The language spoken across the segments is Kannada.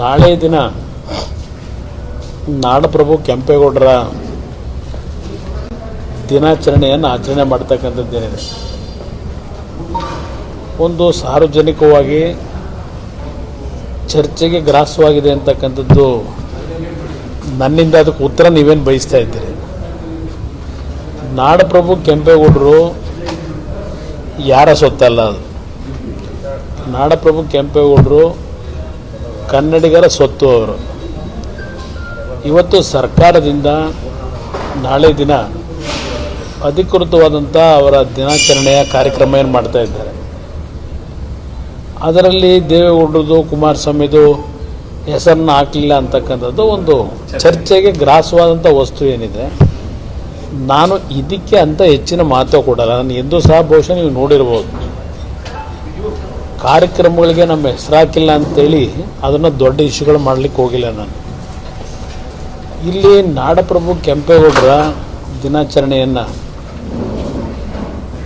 ನಾಳೆ ದಿನ ನಾಡಪ್ರಭು ಕೆಂಪೇಗೌಡರ ದಿನಾಚರಣೆಯನ್ನು ಆಚರಣೆ ಮಾಡ್ತಕ್ಕಂಥದ್ದೇನಿದೆ. ಒಂದು ಸಾರ್ವಜನಿಕವಾಗಿ ಚರ್ಚೆಗೆ ಗ್ರಾಸವಾಗಿದೆ ಅಂತಕ್ಕಂಥದ್ದು ನನ್ನಿಂದ ಅದಕ್ಕೆ ಉತ್ತರ ನೀವೇನು ಬಯಸ್ತಾ ಇದ್ದೀರಿ? ನಾಡಪ್ರಭು ಕೆಂಪೇಗೌಡರು ಯಾರ ಸೊತ್ತಲ್ಲ ಅದು. ನಾಡಪ್ರಭು ಕೆಂಪೇಗೌಡರು ಕನ್ನಡಿಗರ ಸ್ವತ್ತು ಅವರು. ಇವತ್ತು ಸರ್ಕಾರದಿಂದ ನಾಳೆ ದಿನ ಅಧಿಕೃತವಾದಂಥ ಅವರ ದಿನಾಚರಣೆಯ ಕಾರ್ಯಕ್ರಮ ಏನು ಮಾಡ್ತಾ ಇದ್ದಾರೆ. ಅದರಲ್ಲಿ ದೇವೇಗೌಡರದು, ಕುಮಾರಸ್ವಾಮಿದು ಹೆಸರನ್ನ ಹಾಕಲಿಲ್ಲ ಅಂತಕ್ಕಂಥದ್ದು ಒಂದು ಚರ್ಚೆಗೆ ಗ್ರಾಸವಾದಂಥ ವಸ್ತು ಏನಿದೆ. ನಾನು ಇದಕ್ಕೆ ಅಂತ ಹೆಚ್ಚಿನ ಮಹತ್ವ ಕೊಡಲ್ಲ. ನಾನು ಎಂದೂ ಸಹ ಬಹುಶಃ ನೀವು ನೋಡಿರ್ಬೋದು. ಕಾರ್ಯಕ್ರಮಗಳಿಗೆ ನಮ್ಮ ಹೆಸರು ಹಾಕಿಲ್ಲ ಅಂತೇಳಿ ಅದನ್ನು ದೊಡ್ಡ ಇಶ್ಯೂಗಳು ಮಾಡಲಿಕ್ಕೆ ಹೋಗಿಲ್ಲ ನಾನು. ಇಲ್ಲಿ ನಾಡಪ್ರಭು ಕೆಂಪೇಗೌಡರ ದಿನಾಚರಣೆಯನ್ನು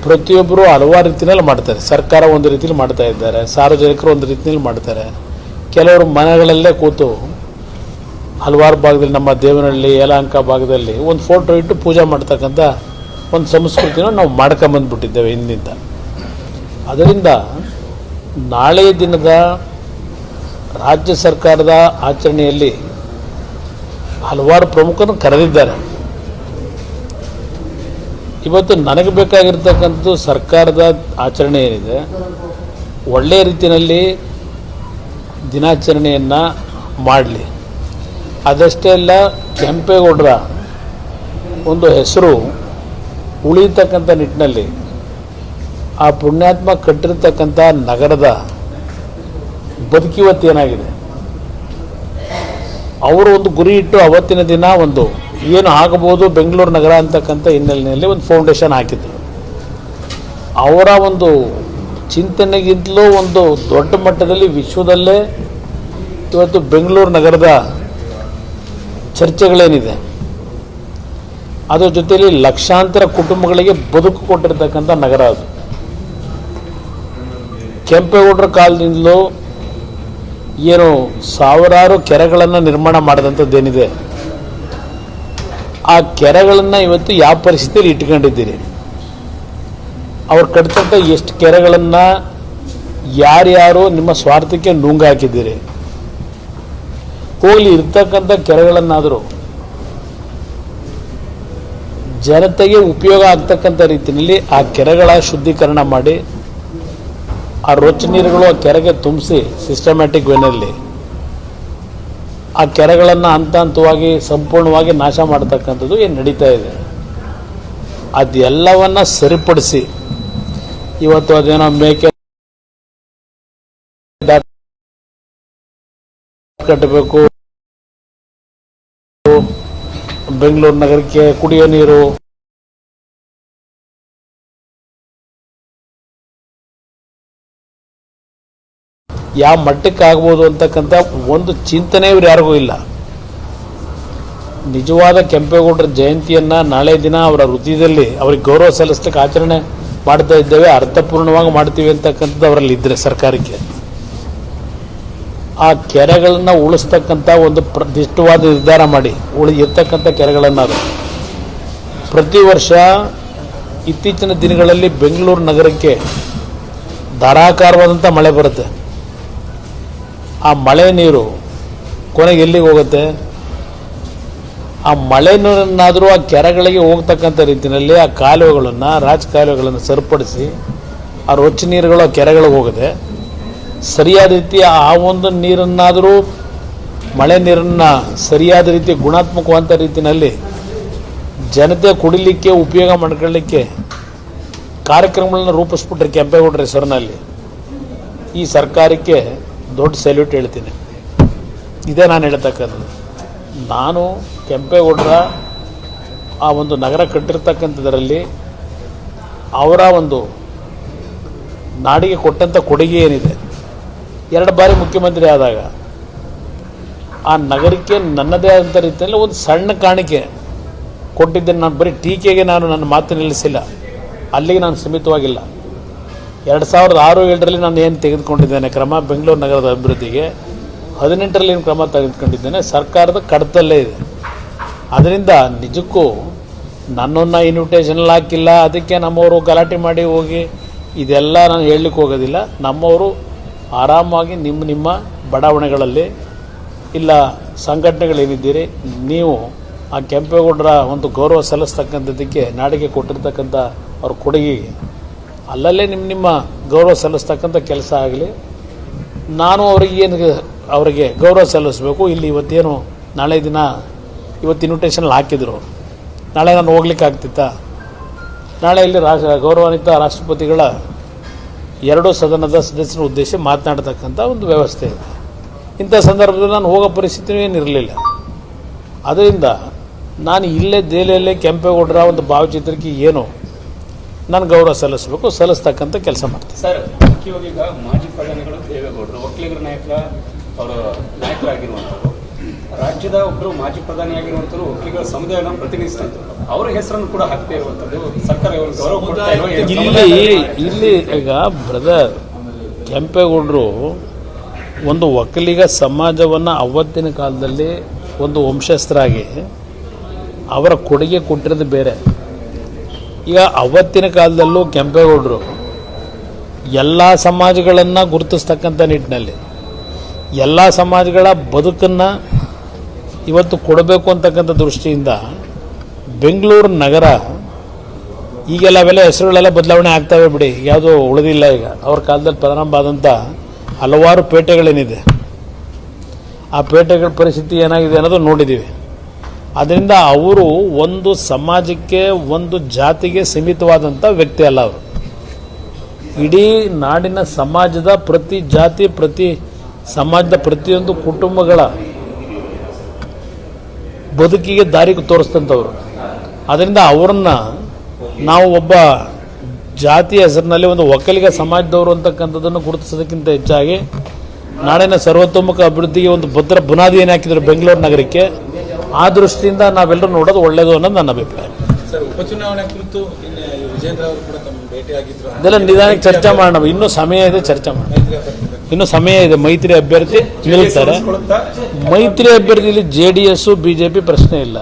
ಪ್ರತಿಯೊಬ್ಬರು ಹಲವಾರು ರೀತಿಯಲ್ಲಿ ಮಾಡ್ತಾರೆ. ಸರ್ಕಾರ ಒಂದು ರೀತಿಯಲ್ಲಿ ಮಾಡ್ತಾ ಇದ್ದಾರೆ, ಸಾರ್ವಜನಿಕರು ಒಂದು ರೀತಿಯಲ್ಲಿ ಮಾಡ್ತಾರೆ. ಕೆಲವರು ಮನೆಗಳಲ್ಲೇ ಕೂತು ಹಲವಾರು ಭಾಗದಲ್ಲಿ ನಮ್ಮ ದೇವನಹಳ್ಳಿ, ಯಲಹಂಕ ಭಾಗದಲ್ಲಿ ಒಂದು ಫೋಟೋ ಇಟ್ಟು ಪೂಜೆ ಮಾಡ್ತಕ್ಕಂಥ ಒಂದು ಸಂಸ್ಕೃತಿನ ನಾವು ಮಾಡ್ಕೊಂಬಂದ್ಬಿಟ್ಟಿದ್ದೇವೆ ಹಿಂದಿಂದ ಅದರಿಂದ ನಾಳೆಯ ದಿನದ ರಾಜ್ಯ ಸರ್ಕಾರದ ಆಚರಣೆಯಲ್ಲಿ ಹಲವಾರು ಪ್ರಮುಖರು ಕರೆದಿದ್ದಾರೆ. ಇವತ್ತು ನನಗೆ ಬೇಕಾಗಿರ್ತಕ್ಕಂಥದ್ದು ಸರ್ಕಾರದ ಆಚರಣೆ ಏನಿದೆ ಒಳ್ಳೆಯ ರೀತಿಯಲ್ಲಿ ದಿನಾಚರಣೆಯನ್ನು ಮಾಡಲಿ. ಅದಷ್ಟೇ ಅಲ್ಲ, ಕೆಂಪೇಗೌಡರ ಒಂದು ಹೆಸರು ಉಳಿತಕ್ಕಂಥ ನಿಟ್ಟಿನಲ್ಲಿ ಆ ಪುಣ್ಯಾತ್ಮ ಕಟ್ಟಿರ್ತಕ್ಕಂಥ ನಗರದ ಬದುಕಿವತ್ತೇನಾಗಿದೆ ಅವರು ಒಂದು ಗುರಿ ಇಟ್ಟು ಅವತ್ತಿನ ದಿನ ಒಂದು ಏನು ಆಗಬಹುದು ಬೆಂಗಳೂರು ನಗರ ಅಂತಕ್ಕಂಥ ಹಿನ್ನೆಲೆಯಲ್ಲಿ ಒಂದು ಫೌಂಡೇಶನ್ ಹಾಕಿದ್ರು. ಅವರ ಒಂದು ಚಿಂತನೆಗಿಂತಲೂ ಒಂದು ದೊಡ್ಡ ಮಟ್ಟದಲ್ಲಿ ವಿಶ್ವದಲ್ಲೇ ಇವತ್ತು ಬೆಂಗಳೂರು ನಗರದ ಚರ್ಚೆಗಳೇನಿದೆ. ಅದರ ಜೊತೆಯಲ್ಲಿ ಲಕ್ಷಾಂತರ ಕುಟುಂಬಗಳಿಗೆ ಬದುಕು ಕೊಟ್ಟಿರ್ತಕ್ಕಂಥ ನಗರ ಅದು. ಕೆಂಪೇಗೌಡರ ಕಾಲದಿಂದಲೂ ಏನು ಸಾವಿರಾರು ಕೆರೆಗಳನ್ನು ನಿರ್ಮಾಣ ಮಾಡಿದಂಥದ್ದೇನಿದೆ, ಆ ಕೆರೆಗಳನ್ನು ಇವತ್ತು ಯಾವ ಪರಿಸ್ಥಿತಿಯಲ್ಲಿ ಇಟ್ಕೊಂಡಿದ್ದೀರಿ ಅವ್ರು ಕಟ್ತಂಥ ಎಷ್ಟು ಕೆರೆಗಳನ್ನು ಯಾರ್ಯಾರು ನಿಮ್ಮ ಸ್ವಾರ್ಥಕ್ಕೆ ನುಂಗು ಹಾಕಿದ್ದೀರಿ ಹೋಗಲಿ, ಇರ್ತಕ್ಕಂಥ ಕೆರೆಗಳನ್ನಾದರೂ ಜನತೆಗೆ ಉಪಯೋಗ ಆಗ್ತಕ್ಕಂಥ ರೀತಿಯಲ್ಲಿ ಆ ಕೆರೆಗಳ ಶುದ್ಧೀಕರಣ ಮಾಡಿ ಆ ರೊಚ್ಚ ನೀರುಗಳು ಆ ಕೆರೆಗೆ ತುಂಬಿಸಿ ಸಿಸ್ಟಮ್ಯಾಟಿಕ್ ವೇನಲ್ಲಿ ಆ ಕೆರೆಗಳನ್ನು ಹಂತ ಹಂತವಾಗಿ ಸಂಪೂರ್ಣವಾಗಿ ನಾಶ ಮಾಡ್ತಕ್ಕಂಥದ್ದು ಏನು ನಡೀತಾ ಇದೆ. ಅದೆಲ್ಲವನ್ನ ಸರಿಪಡಿಸಿ ಇವತ್ತು ಅದೇನೋ ಮೇಕೆ ಕಟ್ಟಬೇಕು. ಬೆಂಗಳೂರು ನಗರಕ್ಕೆ ಕುಡಿಯೋ ನೀರು. ಯಾವ ಮಟ್ಟಕ್ಕೆ ಆಗ್ಬೋದು ಅಂತಕ್ಕಂಥ ಒಂದು ಚಿಂತನೆ ಇವ್ರು ಯಾರಿಗೂ ಇಲ್ಲ. ನಿಜವಾದ ಕೆಂಪೇಗೌಡರ ಜಯಂತಿಯನ್ನು ನಾಳೆ ದಿನ ಅವರ ಹೃದಯದಲ್ಲಿ ಅವ್ರಿಗೆ ಗೌರವ ಸಲ್ಲಿಸ್ಲಿಕ್ಕೆ ಆಚರಣೆ ಮಾಡ್ತಾ ಇದ್ದೇವೆ, ಅರ್ಥಪೂರ್ಣವಾಗಿ ಮಾಡ್ತೀವಿ ಅಂತಕ್ಕಂಥದ್ದು ಅವರಲ್ಲಿ ಇದ್ದರೆ ಸರ್ಕಾರಕ್ಕೆ. ಆ ಕೆರೆಗಳನ್ನ ಉಳಿಸ್ತಕ್ಕಂಥ ಒಂದು ಪ್ರತಿಷ್ಠವಾದ ನಿರ್ಧಾರ ಮಾಡಿ, ಉಳಿ ಇರ್ತಕ್ಕಂಥ ಕೆರೆಗಳನ್ನು ಪ್ರತಿ ವರ್ಷ ಇತ್ತೀಚಿನ ದಿನಗಳಲ್ಲಿ ಬೆಂಗಳೂರು ನಗರಕ್ಕೆ ಧಾರಾಕಾರವಾದಂಥ ಮಳೆ ಬರುತ್ತೆ. ಆ ಮಳೆ ನೀರು ಕೊನೆಗೆ ಎಲ್ಲಿಗೆ ಹೋಗುತ್ತೆ? ಆ ಮಳೆ ನೀರನ್ನಾದರೂ ಆ ಕೆರೆಗಳಿಗೆ ಹೋಗ್ತಕ್ಕಂಥ ರೀತಿಯಲ್ಲಿ ಆ ಕಾಲುವೆಗಳನ್ನು ರಾಜ್ ಕಾಲುವೆಗಳನ್ನು ಸರಿಪಡಿಸಿ ಆ ರೊಚ್ಚ ನೀರುಗಳು ಆ ಕೆರೆಗಳಿಗೆ ಹೋಗದೆ ಸರಿಯಾದ ರೀತಿ ಆ ಒಂದು ನೀರನ್ನಾದರೂ ಮಳೆ ನೀರನ್ನು ಸರಿಯಾದ ರೀತಿ ಗುಣಾತ್ಮಕವಂತ ರೀತಿಯಲ್ಲಿ ಜನತೆ ಕುಡಿಲಿಕ್ಕೆ, ಉಪಯೋಗ ಮಾಡ್ಕೊಳ್ಳಿಕ್ಕೆ ಕಾರ್ಯಕ್ರಮಗಳನ್ನ ರೂಪಿಸ್ಬಿಟ್ರೆ ಕೆಂಪೇಗೌಡರ ಹೆಸರಿನಲ್ಲಿ ಈ ಸರ್ಕಾರಕ್ಕೆ ದೊಡ್ಡ ಸೆಲ್ಯೂಟ್ ಹೇಳ್ತೀನಿ. ಇದೇ ನಾನು ಹೇಳ್ತಕ್ಕಂಥದ್ದು. ನಾನು ಕೆಂಪೇಗೌಡರ ಆ ಒಂದು ನಗರ ಕಟ್ಟಿರ್ತಕ್ಕಂಥದ್ರಲ್ಲಿ ಅವರ ಒಂದು ನಾಡಿಗೆ ಕೊಟ್ಟಂಥ ಕೊಡುಗೆ ಏನಿದೆ, ಎರಡು ಬಾರಿ ಮುಖ್ಯಮಂತ್ರಿ ಆದಾಗ ಆ ನಗರಕ್ಕೆ ನನ್ನದೇ ಆದಂಥ ರೀತಿಯಲ್ಲಿ ಒಂದು ಸಣ್ಣ ಕಾಣಿಕೆ ಕೊಟ್ಟಿದ್ದೇನೆ ನಾನು ಬರೀ ಟೀಕೆಗೆ ನಾನು ನನ್ನ ಮಾತು ನಿಲ್ಲಿಸಿಲ್ಲ. ಅಲ್ಲಿಗೆ ನಾನು ಸೀಮಿತವಾಗಿಲ್ಲ. ಎರಡು ಸಾವಿರದ ಆರು ಏಳರಲ್ಲಿ ನಾನು ಏನು ತೆಗೆದುಕೊಂಡಿದ್ದೇನೆ ಕ್ರಮ ಬೆಂಗಳೂರು ನಗರದ ಅಭಿವೃದ್ಧಿಗೆ, ಹದಿನೆಂಟರಲ್ಲಿ ಏನು ಕ್ರಮ ತೆಗೆದುಕೊಂಡಿದ್ದೇನೆ, ಸರ್ಕಾರದ ಕಡತಲ್ಲೇ ಇದೆ. ಅದರಿಂದ ನಿಜಕ್ಕೂ ನನ್ನನ್ನು ಇನ್ವಿಟೇಷನ್ ಹಾಕಿಲ್ಲ, ಅದಕ್ಕೆ ನಮ್ಮವರು ಗಲಾಟೆ ಮಾಡಿ ಹೋಗಿ, ಇದೆಲ್ಲ ನಾನು ಹೇಳಲಿಕ್ಕೆ ಹೋಗೋದಿಲ್ಲ. ನಮ್ಮವರು ಆರಾಮಾಗಿ ನಿಮ್ಮ ನಿಮ್ಮ ಬಡಾವಣೆಗಳಲ್ಲಿ ಇಲ್ಲ, ಸಂಘಟನೆಗಳೇನಿದ್ದೀರಿ, ನೀವು ಆ ಕೆಂಪೇಗೌಡರ ಒಂದು ಗೌರವ ಸಲ್ಲಿಸ್ತಕ್ಕಂಥದ್ದಕ್ಕೆ ನಾಡಿಗೆ ಕೊಟ್ಟಿರ್ತಕ್ಕಂಥ ಅವ್ರ ಕೊಡುಗೆಗೆ ಅಲ್ಲಲ್ಲೇ ನಿಮ್ಮ ನಿಮ್ಮ ಗೌರವ ಸಲ್ಲಿಸ್ತಕ್ಕಂಥ ಕೆಲಸ ಆಗಲಿ. ನಾನು ಅವ್ರಿಗೆ ಏನು ಅವರಿಗೆ ಗೌರವ ಸಲ್ಲಿಸಬೇಕು. ಇಲ್ಲಿ ಇವತ್ತೇನು ನಾಳೆ ದಿನ ಇವತ್ತು ಇನ್ವಿಟೇಷನ್ ಹಾಕಿದ್ರು. ನಾಳೆ ನಾನು ಹೋಗ್ಲಿಕ್ಕೆ ಆಗ್ತಿತ್ತಾ? ನಾಳೆ ಇಲ್ಲಿ ರಾಷ್ಟ್ರ ಗೌರವಾನ್ವಿತ ರಾಷ್ಟ್ರಪತಿಗಳ ಎರಡು ಸದನದ ಸದಸ್ಯರ ಉದ್ದೇಶ ಮಾತನಾಡ್ತಕ್ಕಂಥ ಒಂದು ವ್ಯವಸ್ಥೆ. ಇದೆ ಇಂಥ ಸಂದರ್ಭದಲ್ಲಿ ನಾನು ಹೋಗೋ ಪರಿಸ್ಥಿತಿ ಏನಿರಲಿಲ್ಲ ಅದರಿಂದ ನಾನು ಇಲ್ಲೇ ದೆಹಲಿಯಲ್ಲೇ ಕೆಂಪೇಗೌಡರ ಒಂದು ಭಾವಚಿತ್ರಕ್ಕೆ ಏನು ನಾನು ಗೌರವ ಸಲ್ಲಿಸಬೇಕು ಸಲ್ಲಿಸ್ತಕ್ಕಂಥ ಕೆಲಸ ಮಾಡ್ತೀನಿ. ಸರ್ ಮುಖ್ಯವಾಗಿ ಈಗ ಮಾಜಿ ಪ್ರಧಾನಿಗಳು ದೇವೇಗೌಡರು ಒಕ್ಕಲಿಗರ ನಾಯಕರ ಅವರು ನಾಯಕರಾಗಿರುವಂಥವ್ರು ರಾಜ್ಯದ ಒಬ್ಬರು ಮಾಜಿ ಪ್ರಧಾನಿಯಾಗಿರುವಂಥವ್ರು ಒಕ್ಕಲಿಗರ ಸಮುದಾಯನ ಪ್ರತಿನಿಧಿಸ್ತಂತ. ಅವರ ಹೆಸರನ್ನು ಕೂಡ ಹಾಕ್ತಾ ಇರುವಂಥದ್ದು ಸರ್ಕಾರ ಇವ್ರಿಗೆ ಗೌರವ ಕೊಡ್ತಾ ಇಲ್ಲಿ ಇಲ್ಲಿ ಈಗ ಬ್ರದರ್ ಕೆಂಪೇಗೌಡರು ಒಂದು ಒಕ್ಕಲಿಗ ಸಮಾಜವನ್ನು ಅವತ್ತಿನ ಕಾಲದಲ್ಲಿ ಒಂದು ವಂಶಸ್ಥರಾಗಿ ಅವರ ಕೊಡುಗೆ ಕೊಟ್ಟಿರೋದು ಬೇರೆ. ಈಗ ಅವತ್ತಿನ ಕಾಲದಲ್ಲೂ ಕೆಂಪೇಗೌಡರು ಎಲ್ಲ ಸಮಾಜಗಳನ್ನು ಗುರುತಿಸ್ತಕ್ಕಂಥ ನಿಟ್ಟಿನಲ್ಲಿ, ಎಲ್ಲ ಸಮಾಜಗಳ ಬದುಕನ್ನು ಇವತ್ತು ಕೊಡಬೇಕು ಅಂತಕ್ಕಂಥ ದೃಷ್ಟಿಯಿಂದ ಬೆಂಗಳೂರು ನಗರ, ಈಗೆಲ್ಲ ಅವೆಲ್ಲ ಹೆಸರುಗಳೆಲ್ಲ ಬದಲಾವಣೆ ಆಗ್ತವೆ ಬಿಡಿ, ಯಾವುದೂ ಉಳಿದಿಲ್ಲ ಈಗ. ಅವ್ರ ಕಾಲದಲ್ಲಿ ಪ್ರಾರಂಭ ಆದಂಥ ಹಲವಾರು ಪೇಟೆಗಳೇನಿದೆ. ಆ ಪೇಟೆಗಳ ಪರಿಸ್ಥಿತಿ ಏನಾಗಿದೆ ಅನ್ನೋದು ನೋಡಿದ್ದೀವಿ ಅದರಿಂದ ಅವರು ಒಂದು ಸಮಾಜಕ್ಕೆ, ಒಂದು ಜಾತಿಗೆ ಸೀಮಿತವಾದಂಥ ವ್ಯಕ್ತಿ ಅಲ್ಲ ಅವರು. ಇಡೀ ನಾಡಿನ ಸಮಾಜದ ಪ್ರತಿ ಜಾತಿ, ಪ್ರತಿ ಸಮಾಜದ ಪ್ರತಿಯೊಂದು ಕುಟುಂಬಗಳ ಬದುಕಿಗೆ ದಾರಿ ತೋರಿಸ್ತಂಥವ್ರು ಅದರಿಂದ ಅವ್ರನ್ನ ನಾವು ಒಬ್ಬ ಜಾತಿ ಹೆಸರಿನಲ್ಲಿ ಒಂದು ಒಕ್ಕಲಿಗ ಸಮಾಜದವರು ಅಂತಕ್ಕಂಥದ್ದನ್ನು ಗುರುತಿಸೋದಕ್ಕಿಂತ ಹೆಚ್ಚಾಗಿ ನಾಡಿನ ಸರ್ವತೋಮುಖ ಅಭಿವೃದ್ಧಿಗೆ ಒಂದು ಭದ್ರ ಬುನಾದಿಯನ್ನು ಹಾಕಿದ್ರು ಬೆಂಗಳೂರು ನಗರಕ್ಕೆ ಆ ದೃಷ್ಟಿಯಿಂದ ನಾವೆಲ್ಲರೂ ನೋಡೋದು ಒಳ್ಳೇದು ಅನ್ನೋದು ನನ್ನ ಅಭಿಪ್ರಾಯ. ಉಪಚುನಾವಣೆ ಕುರಿತು ಇದೆಲ್ಲ ನಿಧಾನಕ್ಕೆ ಚರ್ಚೆ ಮಾಡೋಣ. ಇನ್ನೂ ಸಮಯ ಇದೆ ಚರ್ಚೆ ಮಾಡೋಣ. ಇನ್ನೂ ಸಮಯ ಇದೆ. ಮೈತ್ರಿ ಅಭ್ಯರ್ಥಿ ನಿಲ್ತಾರೆ. ಮೈತ್ರಿ ಅಭ್ಯರ್ಥಿಯಲ್ಲಿ J D S B J P ಪ್ರಶ್ನೆ ಇಲ್ಲ.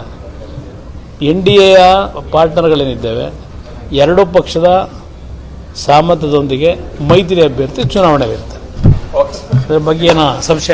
ಎನ್ ಡಿ ಎಯ ಪಾರ್ಟ್ನರ್ಗಳೇನಿದ್ದೇವೆ? ಎರಡೂ ಪಕ್ಷದ ಸಹಮತದೊಂದಿಗೆ ಮೈತ್ರಿ ಅಭ್ಯರ್ಥಿ ಚುನಾವಣೆಗಿರ್ತಾರೆ ಓಕೆ ಅದ್ರ ಬಗ್ಗೆ ಏನೋ ಸಂಶಯ